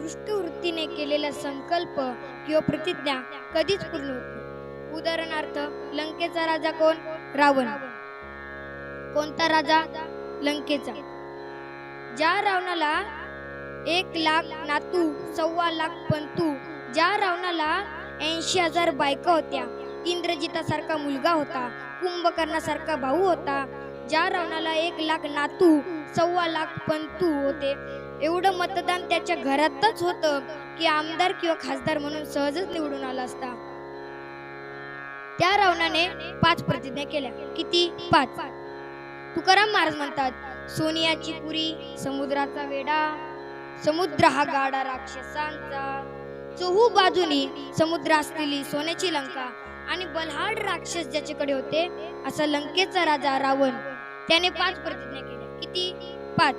दृष्टवृत्तीने केलेला संकल्प किंवा प्रतिज्ञा कधीच पूर्ण होत उदाहरणार्थ लंकेचा राजा कोण? रावण. कोणता राजा? लंकेचा. ज्या रावणाला एक लाख नातू सव्वा लाख पंतू ज्या रावणाला ऐंशी हजार बायका होत्या इंद्रजितासारखा मुलगा होता कुंभकर्णासारखा भाऊ होता ज्या रावणाला एक लाख नातू सव्वा लाख पंतू होते एवढं मतदान त्याच्या घरातच होतं की आमदार किंवा खासदार म्हणून सहजच निवडून आला असता. त्या रावणाने पाच प्रतिज्ञा केल्या. किती? पाच. तुकाराम महाराज म्हणतात सोनियाची पुरी समुद्राचा वेडा समुद्र हा गाडा राक्षसांचा. चहू बाजूनी समुद्र असलेली सोन्याची लंका आणि बल्हाड राक्षस ज्याच्याकडे होते असा लंकेचा राजा रावण त्याने पाच प्रतिज्ञा केल्या. किती? पाच.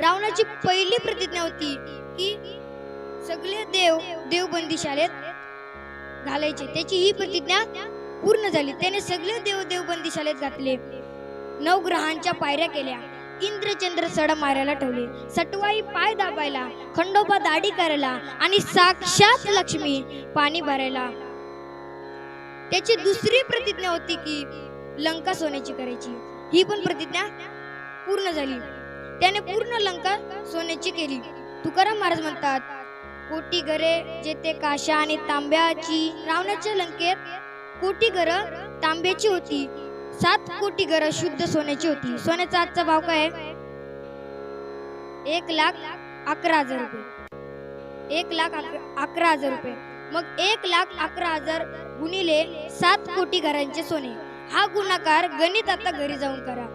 रावणाची पहिली प्रतिज्ञा होती की सगळे देव देवबंदी शाळेत घालायचे. त्याची ही प्रतिज्ञा पूर्ण झाली. त्याने सगळे देव देवबंदी शाळेत घातले. नवग्रहांच्या पायऱ्या केल्या. इंद्रचंद्र सड मारायला ठेवले. सटवाई पाय दाबायला खंडोबा दाढी करायला आणि साक्षात लक्ष्मी पाणी भरायला. त्याची दुसरी प्रतिज्ञा होती की लंका सोन्याची करायची. ही पण प्रतिज्ञा पूर्ण झाली. त्याने पूर्ण लंका सोन्याची केली. तुकाराम महाराज म्हणतात कोटी घरे जेथे काशा आणि तांब्याची रावणाच्या लंकेत कोटी घर तांब्याची होती. सात कोटी घर शुद्ध सोन्याची होती. सोन्याचा आजचा भाव काय एक लाख अकरा हजार रुपये. एक लाख अकरा अकरा हजार रुपये. मग एक लाख अकरा हजार गुणिले सात कोटी घरांचे सोने. हा गुणाकार गणित आता घरी जाऊन करा.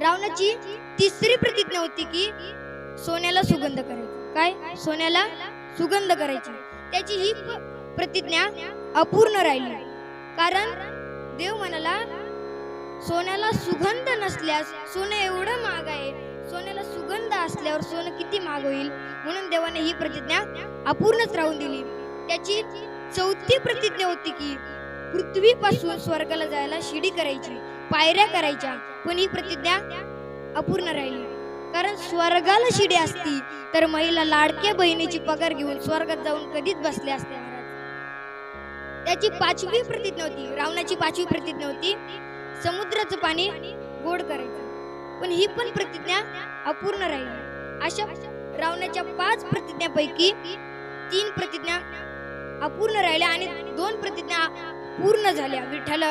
रावणाची तिसरी प्रतिज्ञा होती की सोन्याला सुगंध करायची. काय? सोन्याला सुगंध करायची. त्याची ही प्रतिज्ञा अपूर्ण राहिली. कारण देव म्हणाला सोन्याला सुगंध नसल्यास सोनं एवढं महाग आहे. सोन्याला सुगंध असल्यावर सोनं किती महाग होईल? म्हणून देवाने ही प्रतिज्ञा अपूर्णच राहून दिली. त्याची चौथी प्रतिज्ञा होती की पृथ्वीपासून स्वर्गाला जायला शिडी करायची. पायऱ्या करायच्या. पण ही प्रतिज्ञा अपूर्ण राहिली कारण स्वर्गाला शिडी असती तर महिला लाडक्या बहिणीची पगार घेऊन स्वर्गात जाऊन कधीच बसले असते त्याची पाचवी प्रतिज्ञा होती रावणाची पाचवी प्रतिज्ञा होती समुद्राचं पाणी गोड करायचं. पण ही पण प्रतिज्ञा अपूर्ण राहिली अशा रावणाच्या पाच प्रतिज्ञापैकी तीन प्रतिज्ञा अपूर्ण राहिल्या आणि दोन प्रतिज्ञा पूर्ण झाल्या. विठ्ठल